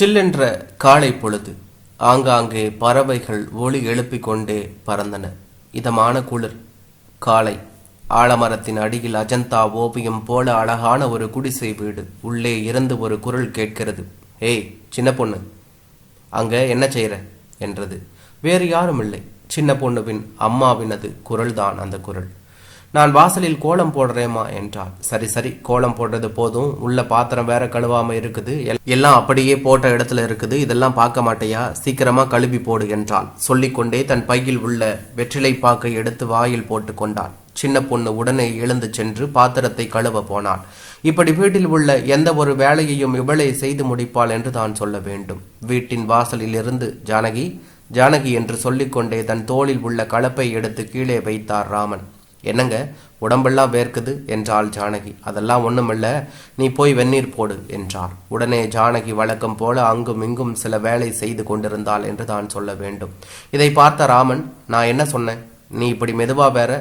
சில்லென்ற காலை பொழுது ஆங்காங்கே பறவைகள் ஒளி எழுப்பிக் கொண்டே பறந்தன. இதமான குளிர். காலை ஆலமரத்தின் அடியில் அஜந்தா ஓவியம் போல அழகான ஒரு குடிசை வீடு. உள்ளே இருந்து ஒரு குரல் கேட்கிறது. ஏய் சின்ன பொண்ணு அங்க என்ன செய்யற என்றது. வேறு யாரும் இல்லை. சின்ன பொண்ணுவின் அம்மாவினது குரல்தான் அந்த குரல். நான் வாசலில் கோலம் போடுறேம்மா என்றாள். சரி சரி கோலம் போடுறது போதும். உள்ள பாத்திரம் வேற கழுவாம இருக்குது. எல்- எல்லாம் அப்படியே போட்ட இடத்துல இருக்குது. இதெல்லாம் பார்க்க மாட்டையா? சீக்கிரமா கழுவி போடு என்றாள். சொல்லிக்கொண்டே தன் பையில் உள்ள வெற்றிலை பாக்கை எடுத்து வாயில் போட்டு கொண்டாள். சின்ன பொண்ணு உடனே எழுந்து சென்று பாத்திரத்தை கழுவ போனாள். இப்படி வீட்டில் உள்ள எந்த ஒரு வேலையையும் இவளே செய்து முடிப்பாள் என்று தான் சொல்ல வேண்டும். வீட்டின் வாசலில் இருந்து ஜானகி ஜானகி என்று சொல்லிக்கொண்டே தன் தோளில் உள்ள கலப்பை எடுத்து கீழே வைத்தார் ராமன். என்னங்க? உடம்பெல்லாம் வேர்க்குது? என்றாள் ஜானகி. அதெல்லாம் ஒண்ணுமில்ல. நீ போய் வெந்நீர் போடு என்றார். உடனே ஜானகி வழக்கம் போல அங்கும் இங்கும் சில வேலை செய்து கொண்டிருந்தாள் என்று தான் சொல்ல வேண்டும். இதை பார்த்த ராமன் நான் என்ன சொன்னேன்? நீ இப்படி மெதுவா வேற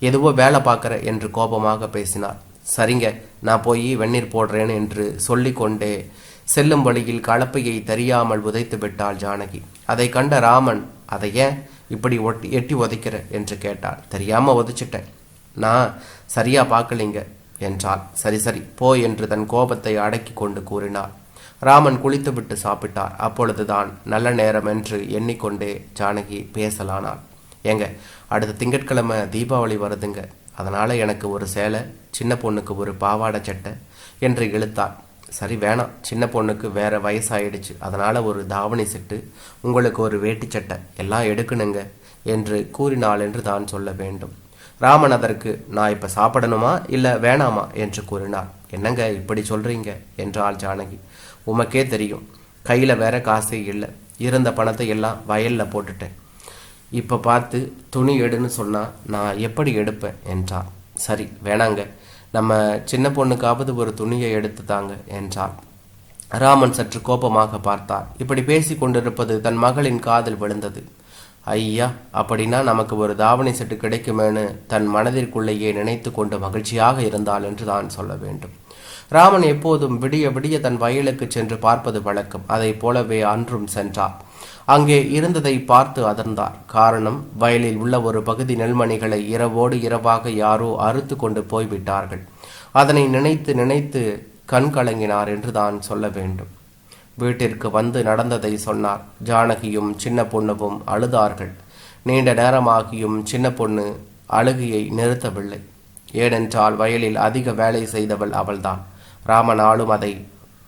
எதுவோ வேலை பார்க்கற என்று கோபமாக பேசினார். சரிங்க நான் போய் வெந்நீர் போடுறேன் என்று சொல்லிக்கொண்டே செல்லும் வழியில் கலப்பையை தெரியாமல் உதைத்து விட்டாள் ஜானகி. அதை கண்ட ராமன் அதை ஏன் இப்படி ஒட்டி எட்டி உதைக்கிற என்று கேட்டாள். தெரியாமல் உதைச்சிட்டேன் நான் சரியா பார்க்கலிங்க என்றாள். சரி சரி போ என்று தன் கோபத்தை அடக்கி கொண்டு கூறினார் ராமன் குளித்துவிட்டு சாப்பிட்டார். அப்பொழுதுதான் நல்ல நேரம் என்று எண்ணிக்கொண்டே ஜானகி பேசலானாள். ஏங்க அடுத்த திங்கட்கிழமை தீபாவளி வருதுங்க. அதனால் எனக்கு ஒரு சேலை சின்ன பொண்ணுக்கு ஒரு பாவாடை சட்டை என்று இழுத்தாள். சரி வேணாம். சின்ன பொண்ணுக்கு வேறு வயசாயிடுச்சு. அதனால் ஒரு தாவணி செட்டு உங்களுக்கு ஒரு வேட்டி சட்டை எல்லாம் எடுக்கணுங்க என்று கூறினாள் என்று தான் சொல்ல வேண்டும். ராமன் அதற்கு நான் இப்போ சாப்பிடணுமா இல்லை வேணாமா? என்று கூறினார். என்னங்க இப்படி சொல்கிறீங்க என்றாள் ஜானகி. உமக்கே தெரியும். கையில் வேற காசே இல்லை. இருந்த பணத்தை எல்லாம் வயலில் போட்டுட்டேன். இப்போ பார்த்து துணி எடுன்னு சொன்னால் நான் எப்படி எடுப்பேன்? என்றான். சரி வேணாங்க. நம்ம சின்ன பொண்ணுக்காவது ஒரு துணியை எடுத்து தாங்க என்றார் ராமன் சற்று கோபமாக பார்த்தார். இப்படி பேசி கொண்டிருப்பது தன் மகளின் காதில் விழுந்தது. ஐயா அப்படின்னா நமக்கு ஒரு தாவணி செட்டு கிடைக்குமேன்னு தன் மனதிற்குள்ளேயே நினைத்து கொண்டு மகிழ்ச்சியாக இருந்தாள் என்று தான் சொல்ல வேண்டும். ராமன் எப்போதும் விடிய விடிய தன் வயலுக்கு சென்று பார்ப்பது வழக்கம். அதைப் போலவே அன்றும் சென்றார். அங்கே இருந்ததை பார்த்து அதிர்ந்தார். காரணம் வயலில் உள்ள ஒரு பகுதி நெல்மணிகளை இரவோடு இரவாக யாரோ அறுத்து கொண்டு போய்விட்டார்கள். அதனை நினைத்து நினைத்து கண் கலங்கினார் என்று தான் சொல்ல வேண்டும். வீட்டிற்கு வந்து நடந்ததை சொன்னார். ஜானகியும் சின்ன பொண்ணுவும் அழுதார்கள். நீண்ட நேரமாகியும் சின்ன பொண்ணு அழுகையை நிறுத்தவில்லை. ஏனென்றால் வயலில் அதிக வேலை செய்தவள் அவள்தான். ராமனாலும் அதை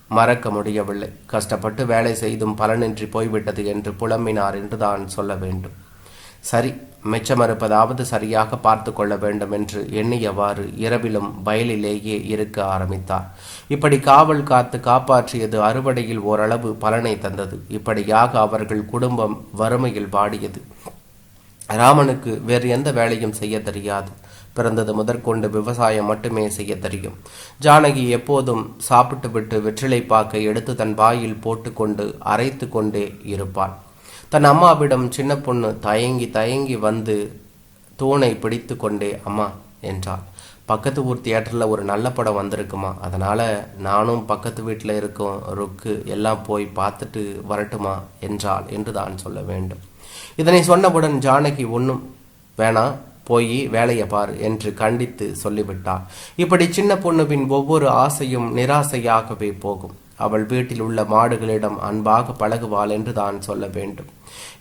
மறக்க முடியவில்லை. கஷ்டப்பட்டு வேலை செய்தும் பலனின்றி போய்விட்டது என்று புலம்பினார் என்று தான் சொல்ல வேண்டும். சரி மிச்சமறுப்பதாவது சரியாக பார்த்து கொள்ள வேண்டும் என்று எண்ணியவாறு இரவிலும் வயலிலேயே இருக்க ஆரம்பித்தார். இப்படி காவல் காத்து காப்பாற்றியது அறுவடையில் ஓரளவு பலனை தந்தது. இப்படியாக அவர்கள் குடும்பம் வறுமையில் வாடியது. ராமனுக்கு வேறு எந்த வேலையும் செய்ய தெரியாது. பிறந்தது முதற்கொண்டு விவசாயம் மட்டுமே செய்ய தெரியும். ஜானகி எப்போதும் சாப்பிட்டு விட்டு வெற்றிலை பாக்கை எடுத்து தன் வாயில் போட்டுக்கொண்டு அரைத்து கொண்டே இருப்பாள். தன் அம்மாவிடம் சின்ன பொண்ணு தயங்கி தயங்கி வந்து தூணை பிடித்து கொண்டே அம்மா என்றாள். பக்கத்து ஊர் தியேட்டரில் ஒரு நல்ல படம் வந்திருக்குமா? அதனால் நானும் பக்கத்து வீட்டில் இருக்கும் ருக்கு எல்லாம் போய் பார்த்துட்டு வரட்டுமா என்றாள் என்று தான் சொல்ல வேண்டும். இதனை சொன்னவுடன் ஜானகி ஒன்றும் வேணாம். போய் வேலையை பார் என்று கண்டித்து சொல்லிவிட்டார் இப்படி சின்ன பொண்ணுவின் ஒவ்வொரு ஆசையும் நிராசையாகவே போகும். அவள் வீட்டில் உள்ள மாடுகளிடம் அன்பாக பழகுவாள் என்று தான் சொல்ல வேண்டும்.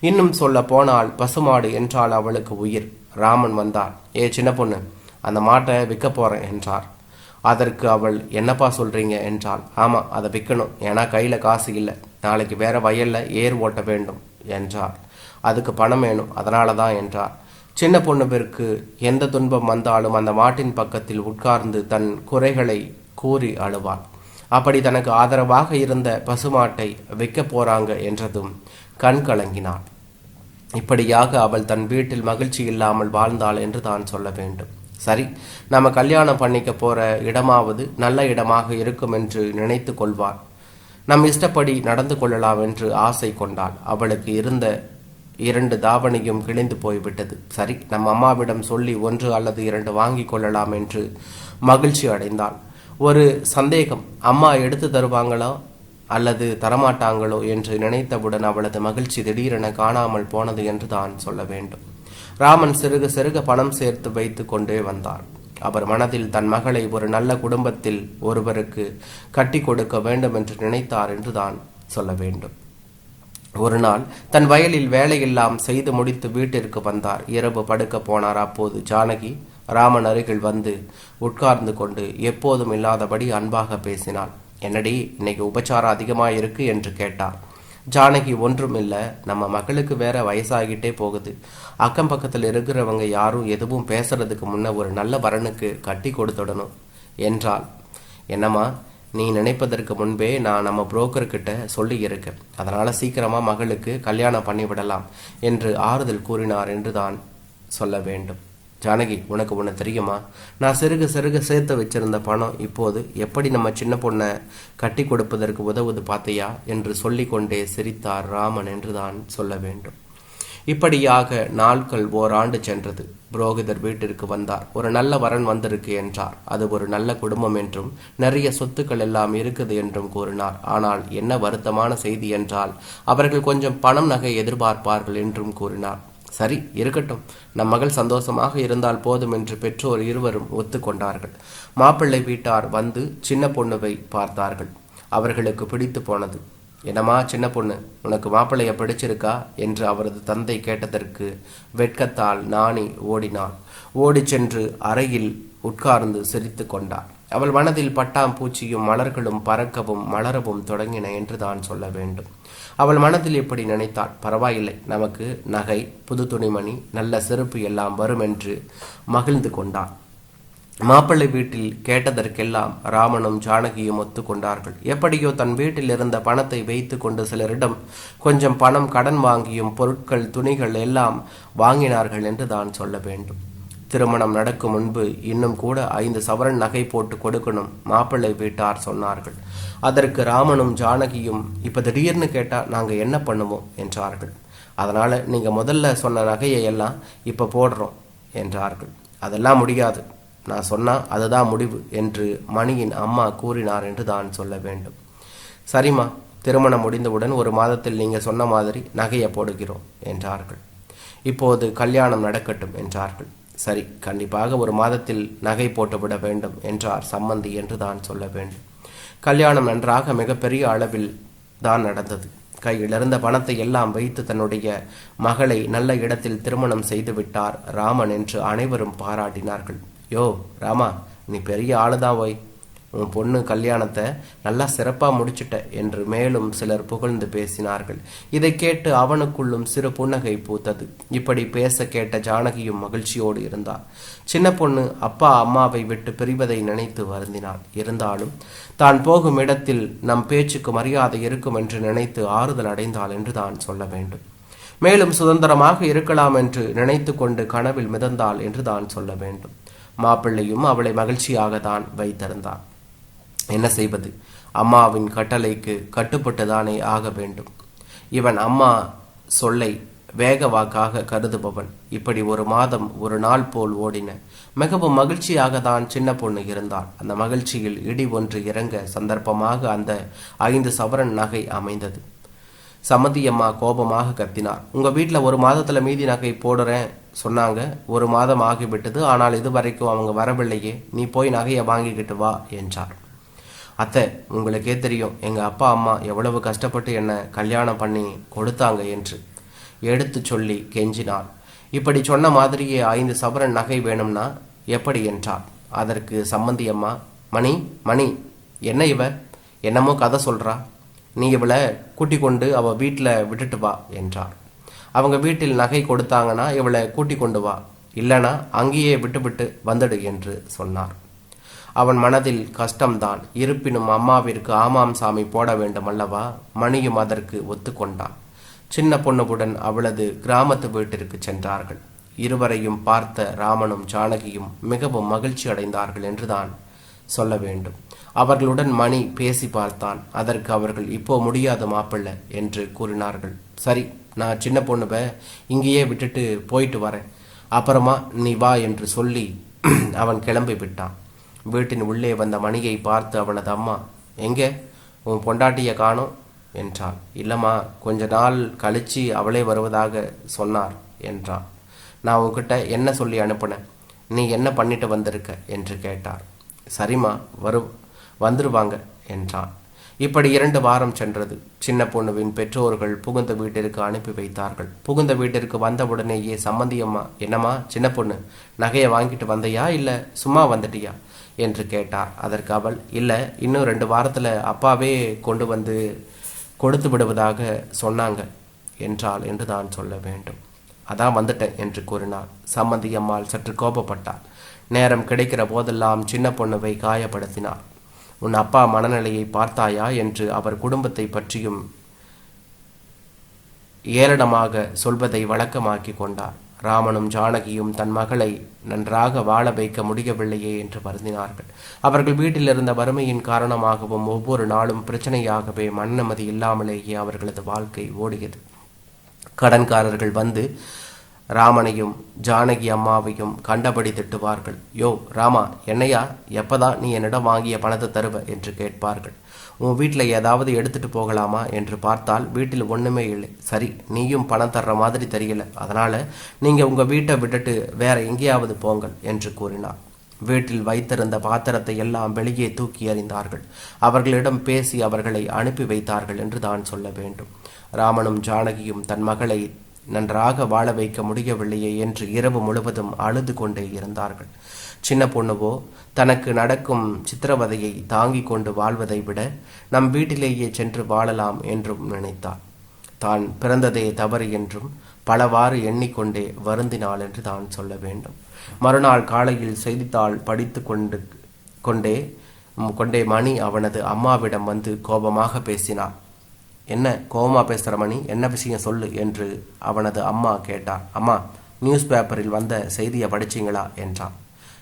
இன்னும் சொல்ல போனால் பசுமாடு என்றால் அவளுக்கு உயிர். ராமன் வந்தார் ஏ சின்ன பொண்ணு அந்த மாட்டை விற்க போறேன் என்றார். அதற்கு அவள் என்னப்பா சொல்றீங்க? என்றாள். ஆமா அதை விற்கணும். ஏன்னா கையில காசு இல்லை. நாளைக்கு வேற வயல்ல ஏர் ஓட்ட வேண்டும் என்றார். அதுக்கு பணம் வேணும். அதனால தான் என்றார். சின்ன பொண்ணுவிற்கு எந்த துன்பம் வந்தாலும் அந்த மாட்டின் பக்கத்தில் உட்கார்ந்து தன் குறைகளை கூறி அழுவாள். அப்படி தனக்கு ஆதரவாக இருந்த பசுமாட்டை விற்க போறாங்க என்றதும் கண் கலங்கினாள். இப்படியாக அவள் தன் வீட்டில் மகிழ்ச்சி இல்லாமல் வாழ்ந்தாள் என்று தான் சொல்ல வேண்டும். சரி நம்ம கல்யாணம் பண்ணிக்க போற இடமாவது நல்ல இடமாக இருக்கும் என்று நினைத்து கொள்வாள். நம் இஷ்டப்படி நடந்து கொள்ளலாம் என்று ஆசை கொண்டாள். அவளுக்கு இருந்த இரண்டு தாவணியும் கிழிந்து போய்விட்டது. சரி நம் அம்மாவிடம் சொல்லி ஒன்று அல்லது இரண்டு வாங்கி கொள்ளலாம் என்று மகிழ்ச்சி அடைந்தாள். ஒரு சந்தேகம் அம்மா எடுத்து தருவாங்களா? அல்லது தரமாட்டாங்களோ? என்று நினைத்தவுடன் அவளது மகிழ்ச்சி திடீரென காணாமல் போனது என்று தான் சொல்ல வேண்டும். ராமன் சிறுக சிறுக பணம் சேர்த்து வைத்து கொண்டே வந்தார் அவர் மனதில் தன் மகளை ஒரு நல்ல குடும்பத்தில் ஒருவருக்கு கட்டி கொடுக்க வேண்டும் என்று நினைத்தார் என்று தான் சொல்ல வேண்டும். ஒரு நாள் தன் வயலில் வேலையெல்லாம் செய்து முடித்து வீட்டிற்கு வந்தார். இரவு படுக்க போனார். அப்போது ஜானகி ராமன் அருகில் வந்து உட்கார்ந்து கொண்டு எப்போதும் இல்லாதபடி அன்பாக பேசினாள். என்னடி இன்னைக்கு உபச்சாரம் அதிகமாக இருக்கு என்று கேட்டார். ஜானகி ஒன்றும் இல்லை நம்ம மகளுக்கு வேற வயசாகிட்டே போகுது. அக்கம் பக்கத்தில் இருக்கிறவங்க யாரும் எதுவும் பேசுறதுக்கு முன்ன ஒரு நல்ல வரனுக்கு கட்டி கொடுத்துடணும் என்றாள். என்னம்மா நீ நினைப்பதற்கு முன்பே நான் நம்ம புரோக்கர்கிட்ட சொல்லியிருக்கேன் சொல்லி இருக்கேன் மகளுக்கு கல்யாணம் பண்ணிவிடலாம் என்று ஆறுதல் கூறினார் என்று தான் சொல்ல வேண்டும். ஜானகி உனக்கு ஒன்று தெரியுமா? நான் சிறுக சிறுக சேர்த்து வச்சிருந்த பணம் இப்போது எப்படி நம்ம சின்ன பொண்ணை கட்டி கொடுப்பதற்கு உதவுது பார்த்தியா என்று சொல்லிக்கொண்டே சிரித்தார் ராமன் என்று தான் சொல்ல வேண்டும். இப்படியாக நாட்கள் ஓராண்டு சென்றது. புரோகிதர் வீட்டிற்கு வந்தார். ஒரு நல்ல வரன் வந்திருக்கு என்றார். அது ஒரு நல்ல குடும்பம் என்றும் நிறைய சொத்துக்கள் எல்லாம் இருக்குது என்றும் கூறினார். ஆனால் என்ன வருத்தமான செய்தி என்றால் அவர்கள் கொஞ்சம் பணம் நகை எதிர்பார்ப்பார்கள் என்றும் கூறினார். சரி இருக்கட்டும். நம் மகள் சந்தோஷமாக இருந்தால் போதும் என்று பெற்றோர் இருவரும் ஒத்துக்கொண்டார்கள். மாப்பிள்ளை வீட்டார் வந்து சின்ன பொண்ணுவை பார்த்தார்கள். அவர்களுக்கு பிடித்து போனது. என்னம்மா சின்ன பொண்ணு உனக்கு மாப்பிள்ளைய பிடிச்சிருக்கா? என்று அவரது தந்தை கேட்டதற்கு வெட்கத்தால் நாணி ஓடினாள். ஓடிச் சென்று அறையில் உட்கார்ந்து சிரித்து கொண்டாள். அவள் மனதில் பட்டாம்பூச்சியும் மலர்களும் பறக்கவும் மலரவும் தொடங்கின என்று தான் சொல்ல வேண்டும். அவள் மனதில் இப்படி நினைத்தாள். பரவாயில்லை நமக்கு நகை புது துணிமணி நல்ல செருப்பு எல்லாம் வரும் என்று மகிழ்ந்து கொண்டாள். மாப்பிள்ளை வீட்டில் கேட்டதற்கெல்லாம் ராமனும் ஜானகியும் ஒத்துக்கொண்டார்கள். எப்படியோ தன் வீட்டில் இருந்த பணத்தை வைத்து கொண்டு சிலரிடம் கொஞ்சம் பணம் கடன் வாங்கியும் பொருட்கள் துணிகள் எல்லாம் வாங்கினார்கள் என்று தான் சொல்ல வேண்டும். திருமணம் நடக்கும் முன்பு இன்னும் கூட ஐந்து சவரன் நகை போட்டு கொடுக்கணும் மாப்பிள்ளை வீட்டார் சொன்னார்கள். அதற்கு ராமனும் ஜானகியும் இப்ப திடீர்னு கேட்டா நாங்க என்ன பண்ணுவோம்? என்றார்கள். அதனால நீங்க முதல்ல சொன்ன நகையை எல்லாம் இப்ப போடுறோம் என்றார்கள். அதெல்லாம் முடியாது. நான் சொன்னால் அதுதான் முடிவு என்று மணியின் அம்மா கூறினார் என்று தான் சொல்ல வேண்டும். சரிம்மா திருமணம் முடிந்தவுடன் ஒரு மாதத்தில் நீங்கள் சொன்ன மாதிரி நகையை போடுகிறோம் என்றார்கள். இப்போது கல்யாணம் நடக்கட்டும் என்றார்கள். சரி கண்டிப்பாக ஒரு மாதத்தில் நகை போட்டுவிட வேண்டும் என்றார் சம்மந்தி என்று தான் சொல்ல வேண்டும். கல்யாணம் நன்றாக மிகப்பெரிய அளவில் தான் நடந்தது. கையில் இருந்த பணத்தை எல்லாம் வைத்து தன்னுடைய மகளை நல்ல இடத்தில் திருமணம் செய்துவிட்டார் ராமன் என்று அனைவரும் பாராட்டினார்கள். யோ ராமா நீ பெரிய ஆளுதான் ஓய் உன் பொண்ணு கல்யாணத்தை நல்லா சிறப்பாக முடிச்சிட்ட என்று மேலும் சிலர் புகழ்ந்து பேசினார்கள். இதை கேட்டு அவனுக்குள்ளும் சிறு புன்னகை பூத்தது. இப்படி பேச கேட்ட ஜானகியும் மகிழ்ச்சியோடு இருந்தார் சின்ன பொண்ணு அப்பா அம்மாவை விட்டு பிரிவதை நினைத்து வருந்தினாள். இருந்தாலும் தான் போகும் இடத்தில் நம் பேச்சுக்கு மரியாதை இருக்கும் என்று நினைத்து ஆறுதல் அடைந்தாள் என்று தான் சொல்ல வேண்டும். மேலும் சுதந்திரமாக இருக்கலாம் என்று நினைத்து கொண்டு கனவில் மிதந்தாள் என்று தான் சொல்ல வேண்டும். மாப்பிள்ளையும் அவளை மகிழ்ச்சியாக தான் வைத்திருந்தான். என்ன செய்வது? அம்மாவின் கட்டளைக்கு கட்டுப்பட்டுதானே ஆக வேண்டும். இவன் அம்மா சொல்லை வேக வாக்காக கருதுபவன். இப்படி ஒரு மாதம் ஒரு நாள் போல் ஓடின. மிகவும் மகிழ்ச்சியாக தான் சின்ன பொண்ணு இருந்தாள். அந்த மகிழ்ச்சியில் இடி ஒன்று இறங்க சந்தர்ப்பமாக அந்த ஐந்து சவரன் நகை அமைந்தது. சமதியம்மா கோபமாக கத்தினார். உங்க வீட்டில் ஒரு மாதத்துல மீதி நகை போடுறேன். சொன்னாங்க. ஒரு மாதம் ஆகிவிட்டது. ஆனால் இது வரைக்கும் அவங்க வரவில்லையே. நீ போய் நகையை வாங்கிக்கிட்டு வா என்றார். அத்தை உங்களுக்கே தெரியும். எங்கள் அப்பா அம்மா எவ்வளவு கஷ்டப்பட்டு என்னை கல்யாணம் பண்ணி கொடுத்தாங்க என்று எடுத்து சொல்லி கெஞ்சினாள். இப்படி சொன்ன மாதிரியே ஐந்து சவரன் நகை வேணும்னா எப்படி என்றார் அதற்கு சம்மந்தியம்மா மணி மணி என்ன இவ? என்னமோ கதை சொல்றா. நீ இவளை கூட்டி கொண்டு அவ வீட்டில் விட்டுட்டு வா என்றார் அவங்க வீட்டில் நகை கொடுத்தாங்கன்னா இவளை கூட்டி கொண்டு வா. இல்லைனா அங்கேயே விட்டுவிட்டு வந்துடு என்று சொன்னார். அவன் மனதில் கஷ்டம்தான். இருப்பினும் அம்மாவிற்கு ஆமாம் சாமி போட வேண்டும் அல்லவா? மணியும் அதற்கு ஒத்துக்கொண்டான் சின்ன பொண்ணுவுடன் அவளது கிராமத்து வீட்டிற்கு சென்றார்கள். இருவரையும் பார்த்த ராமனும் ஜானகியும் மிகவும் மகிழ்ச்சி அடைந்தார்கள் என்றுதான் சொல்ல வேண்டும். அவர்களுடன் மணி பேசி பார்த்தான். அதற்கு அவர்கள் இப்போ முடியாது மாப்பிள்ள என்று கூறினார்கள். சரி நான் சின்ன பொண்ணுப்ப இங்கேயே விட்டுட்டு போயிட்டு வரேன். அப்புறமா நீ வா என்று சொல்லி அவன் கிளம்பி விட்டான். வீட்டின் உள்ளே வந்த மணியை பார்த்து அவனது அம்மா எங்கே? உன் பொண்டாட்டியை காணோம் என்றாள். இல்லைம்மா கொஞ்ச நாள் கழித்து அவளே வருவதாக சொன்னார் என்றான். நான் உன்கிட்ட என்ன சொல்லி அனுப்புனேன்? நீ என்ன பண்ணிட்டு வந்திருக்க? என்று கேட்டார். சரிம்மா வரு வந்துருவாங்க என்றான். இப்படி இரண்டு வாரம் சென்றது. சின்ன பொண்ணுவின் பெற்றோர்கள் புகுந்த வீட்டிற்கு அனுப்பி வைத்தார்கள். புகுந்த வீட்டிற்கு வந்தவுடனேயே சம்மந்தியம்மா என்னம்மா சின்ன பொண்ணு நகையை வாங்கிட்டு வந்தையா இல்லை சும்மா வந்துட்டியா? என்று கேட்டார். அதற்கு அவள் இல்லை இன்னும் ரெண்டு வாரத்தில் அப்பாவே கொண்டு வந்து கொடுத்து விடுவதாக சொன்னாங்க என்றால் என்று தான் சொல்ல வேண்டும். அதான் வந்துட்டேன் என்று கூறினார் சம்மந்தியம்மாள் சற்று கோபப்பட்டார் நேரம் கிடைக்கிற போதெல்லாம் சின்ன பொண்ணுவை காயப்படுத்தினார் உன் அப்பா மனநிலையை பார்த்தாயா என்று அவர் குடும்பத்தை பற்றியும் ஏளனமாக சொல்வதை வழக்கமாக்கி கொண்டார். ராமனும் ஜானகியும் தன் மகளை நன்றாக வாழ வைக்க முடியவில்லையே என்று வருந்தினார்கள். அவர்கள் வீட்டில் இருந்த வறுமையின் காரணமாகவும் ஒவ்வொரு நாளும் பிரச்சனையாகவே மன்னமதி இல்லாமலேயே அவர்களது வாழ்க்கை ஓடியது. கடன்காரர்கள் வந்து ராமனையும் ஜானகி அம்மாவையும் கண்டபடி திட்டுவார்கள். யோ ராமா என்னையா? எப்பதான் நீ என்னிடம் வாங்கிய பணத்தை தருவ? என்று கேட்பார்கள். உன் வீட்டில் ஏதாவது எடுத்துட்டு போகலாமா? என்று பார்த்தால் வீட்டில் ஒன்றுமே இல்லை. சரி நீயும் பணம் தர்ற மாதிரி தெரியல. அதனால நீங்கள் உங்கள் வீட்டை விட்டுட்டு வேற எங்கேயாவது போங்கள் என்று கூறினார். வீட்டில் வைத்திருந்த பாத்திரத்தை எல்லாம் வெளியே தூக்கி எறிந்தார்கள். அவர்களிடம் பேசி அவர்களை அனுப்பி வைத்தார்கள் என்று தான் சொல்ல வேண்டும். ராமனும் ஜானகியும் தன் மகளை நன்றாக வாழ வைக்க முடியவில்லையே என்று இரவு முழுவதும் அழுது கொண்டே இருந்தார்கள். சின்ன பொண்ணுவோ தனக்கு நடக்கும் சித்திரவதையை தாங்கிக் கொண்டு வாழ்வதை விட நம் வீட்டிலேயே சென்று வாழலாம் என்றும் நினைத்தாள். தான் பிறந்ததே தவறு என்றும் பலவாறு எண்ணிக்கொண்டே வருந்தினாள் என்று தான் சொல்ல வேண்டும். மறுநாள் காலையில் செய்தித்தாள் படித்து கொண்டு கொண்டே கொண்டே மணி அவனது அம்மாவிடம் வந்து கோபமாக பேசினான் என்ன கோபமா பேசுகிற மணி? என்ன விஷயம் சொல்லு என்று அவனது அம்மா கேட்டார் அம்மா நியூஸ் பேப்பரில் வந்த செய்தியை படிச்சீங்களா? என்றான்.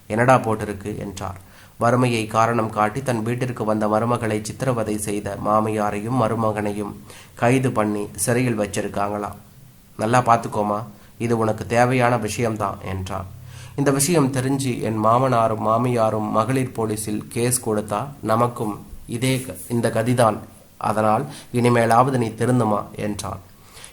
என்னடா போட்டிருக்கு? என்றார். வறுமையை காரணம் காட்டி தன் வீட்டிற்கு வந்த மருமகளை சித்திரவதை செய்த மாமியாரையும் மருமகனையும் கைது பண்ணி சிறையில் வச்சிருக்காங்களாம் நல்லா பார்த்துக்கோமா இது உனக்கு தேவையான விஷயம்தான் என்றான். இந்த விஷயம் தெரிஞ்சு என் மாமனாரும் மாமியாரும் மகளிர் போலீஸில் கேஸ் கொடுத்தா நமக்கும் இதே க- இந்த கதிதான் அதனால் இனிமேலாவது நீ திருந்துமா? என்றான்.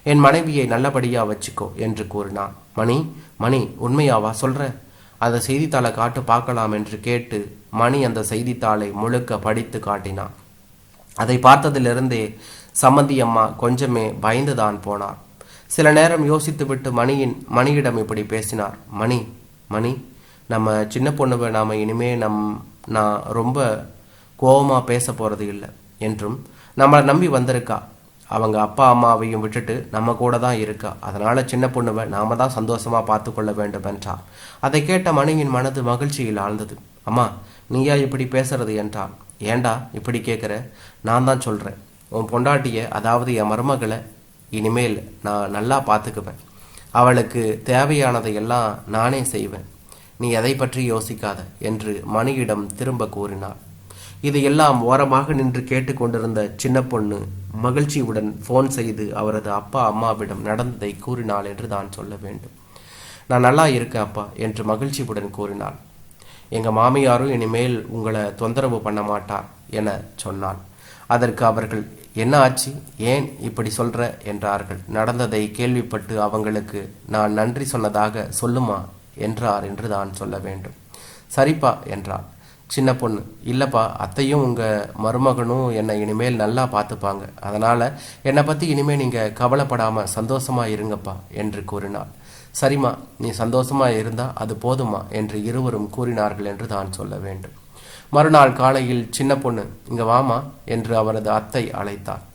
என் மனைவியை நல்லபடியா வச்சுக்கோ என்று கூறினான். மணி மணி உண்மையாவா சொல்ற? அந்த செய்தித்தாளை காட்டு பார்க்கலாம் என்று கேட்டு மணி அந்த செய்தித்தாளை முழுக்க படித்து காட்டினான். அதை பார்த்ததிலிருந்தே சம்மந்தி அம்மா கொஞ்சமே பயந்துதான் போனார். சில நேரம் யோசித்துவிட்டு மணியின் மணியிடம் இப்படி பேசினார். மணி மணி நம்ம சின்ன பொண்ணுவை நாம இனிமே நம் நான் ரொம்ப கோபமாக பேச போகிறது இல்லை என்றும் நம்மளை நம்பி வந்திருக்கா. அவங்க அப்பா அம்மாவையும் விட்டுட்டு நம்ம கூட தான் இருக்கா. அதனால சின்ன பொண்ணுவை நாம தான் சந்தோஷமா பார்த்து கொள்ள வேண்டும் என்றார் அதை கேட்ட மணியின் மனது மகிழ்ச்சியில் ஆழ்ந்தது. அம்மா நீயா இப்படி பேசுறது என்றான் ஏண்டா இப்படி கேட்குற நான் தான் சொல்றேன். உன் பொண்டாட்டிய அதாவது என் மருமகளை இனிமேல் நான் நல்லா பார்த்துக்குவேன். அவளுக்கு தேவையானதை எல்லாம் நானே செய்வேன். நீ எதை பற்றி யோசிக்காத என்று மணியிடம் திரும்ப கூறினாள். இது எல்லாம் ஓரமாக நின்று கேட்டுக்கொண்டிருந்த சின்ன பொண்ணு மகிழ்ச்சியுடன் ஃபோன் செய்து அவரது அப்பா அம்மாவிடம் நடந்ததை கூறினாள் என்று தான் சொல்ல வேண்டும். நான் நல்லா இருக்கேன் அப்பா என்று மகிழ்ச்சியுடன் கூறினாள். எங்கள் மாமியாரும் இனிமேல் உங்களை தொந்தரவு பண்ண மாட்டார் என சொன்னாள். அதற்கு அவர்கள் என்ன ஆச்சு? ஏன் இப்படி சொல்ற? என்றார்கள். நடந்ததை கேள்விப்பட்டு அவங்களுக்கு நான் நன்றி சொன்னதாக சொல்லுமா? என்றார் என்று தான் சொல்ல வேண்டும். சரிப்பா என்றாள். சின்ன பொண்ணு. இல்லைப்பா அத்தையும் உங்கள் மருமகனும் என்னை இனிமேல் நல்லா பார்த்துப்பாங்க. அதனால் என்னை பற்றி இனிமேல் நீங்கள் கவலைப்படாமல் சந்தோஷமா இருங்கப்பா என்று கூறினாள். சரிம்மா நீ சந்தோஷமாக இருந்தால் அது போதுமா என்று இருவரும் கூறினார்கள் என்று தான் சொல்ல வேண்டும். மறுநாள் காலையில் சின்ன பொண்ணு இங்கே வாமா என்று அவரது அத்தை அழைத்தார்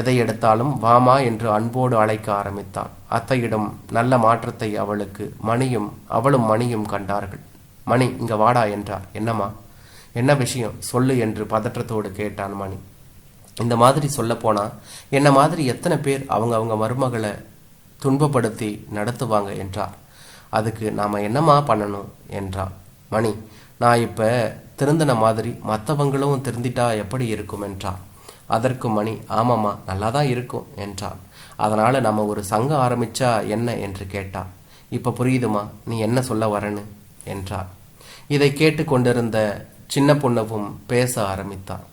எதை எடுத்தாலும் வாமா என்று அன்போடு அழைக்க ஆரம்பித்தாள். அத்தையிடம் நல்ல மாற்றத்தை அவளுக்கு மணியும் அவளும் மணியும் கண்டார்கள். மணி இங்க வாடா என்றார் என்னம்மா? என்ன விஷயம்? சொல்லு என்று பதற்றத்தோடு கேட்டான் மணி. இந்த மாதிரி சொல்லப்போனால் என்ன மாதிரி எத்தனை பேர் அவங்க அவங்க மருமகளை துன்பப்படுத்தி நடத்துவாங்க என்றார். அதுக்கு நாம் என்னம்மா பண்ணணும்? என்றான். மணி நான் இப்போ திருந்தின மாதிரி மற்றவங்களும் திருந்திட்டா எப்படி இருக்கும்? என்றான். அதற்கு மணி ஆமாம்மா நல்லா தான் இருக்கும் என்றான். அதனால் நம்ம ஒரு சங்கம் ஆரம்பித்தா என்ன? என்று கேட்டான். இப்போ புரியுதுமா? நீ என்ன சொல்ல வரேன்னு என்றார் இதை கேட்டு கொண்டிருந்த சின்ன பொண்ணவும் பேச ஆரம்பித்தான்.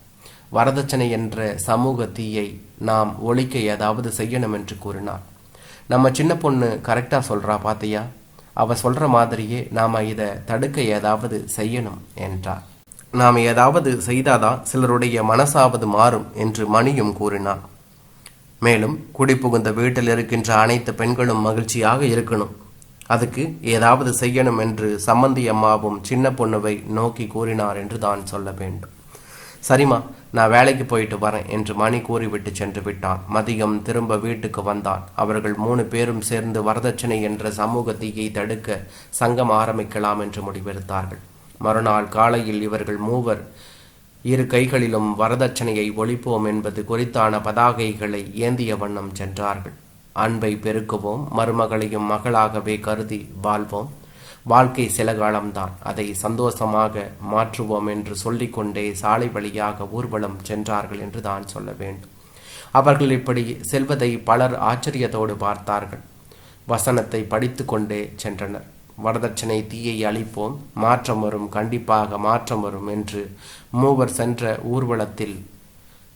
வரதட்சணை என்ற சமூக தீயை நாம் ஒழிக்க ஏதாவது செய்யணும் என்று கூறினார் நம்ம சின்ன பொண்ணு கரெக்டாக சொல்றா பாத்தியா? அவ சொல்ற மாதிரியே நாம இதை தடுக்க ஏதாவது செய்யணும் என்றார் நாம் ஏதாவது செய்தாதான் சிலருடைய மனசாவது மாறும் என்று மணியும் கூறினான் மேலும் குடிபுகுந்த வீட்டில் இருக்கின்ற அனைத்து பெண்களும் மகிழ்ச்சியாக இருக்கணும். அதுக்கு ஏதாவது செய்யணும் என்று சம்மந்தி அம்மாவும் சின்ன பொண்ணுவை நோக்கி கூறினார் என்று தான் சொல்ல வேண்டும். சரிம்மா நான் வேலைக்கு போயிட்டு வரேன் என்று மணி கூறிவிட்டு சென்று விட்டான். மதியம் திரும்ப வீட்டுக்கு வந்தான். அவர்கள் மூணு பேரும் சேர்ந்து வரதட்சணை என்ற சமூக தீயை தடுக்க சங்கம் ஆரம்பிக்கலாம் என்று முடிவெடுத்தார்கள். மறுநாள் காலையில் இவர்கள் மூவர் இரு கைகளிலும் வரதட்சணையை ஒழிப்போம் என்பது குறித்தான பதாகைகளை ஏந்திய வண்ணம் சென்றார்கள். அன்பை பெருக்குவோம் மருமகளையும் மகளாகவே கருதி வாழ்வோம். வாழ்க்கை சில காலம்தான். அதை சந்தோஷமாக மாற்றுவோம் என்று சொல்லிக்கொண்டே சாலை வழியாக ஊர்வலம் சென்றார்கள் என்று தான் சொல்ல வேண்டும். அவர்கள் இப்படி செல்வதை பலர் ஆச்சரியத்தோடு பார்த்தார்கள். வசனத்தை படித்துக்கொண்டே சென்றனர். வரதட்சணை தீயை அழிப்போம் மாற்றம் வரும் கண்டிப்பாக மாற்றம் வரும் என்று மூவர் சென்ற ஊர்வலத்தில்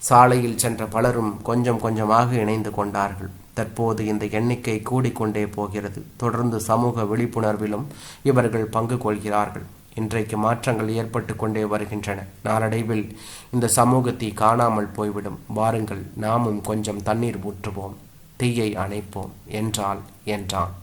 சாலையில் சென்ற பலரும் கொஞ்சம் கொஞ்சமாக இணைந்து கொண்டார்கள். தற்போது இந்த எண்ணிக்கை கூடிக்கொண்டே போகிறது. தொடர்ந்து சமூக விழிப்புணர்விலும் இவர்கள் பங்கு கொள்கிறார்கள். இன்றைக்கு மாற்றங்கள் ஏற்பட்டு கொண்டே வருகின்றன. நாளடைவில் இந்த சமூகத்தை காணாமல் போய்விடும். வாருங்கள் நாமும் கொஞ்சம் தண்ணீர் ஊற்றுவோம். தீயை அணைப்போம். என்றால் என்றான்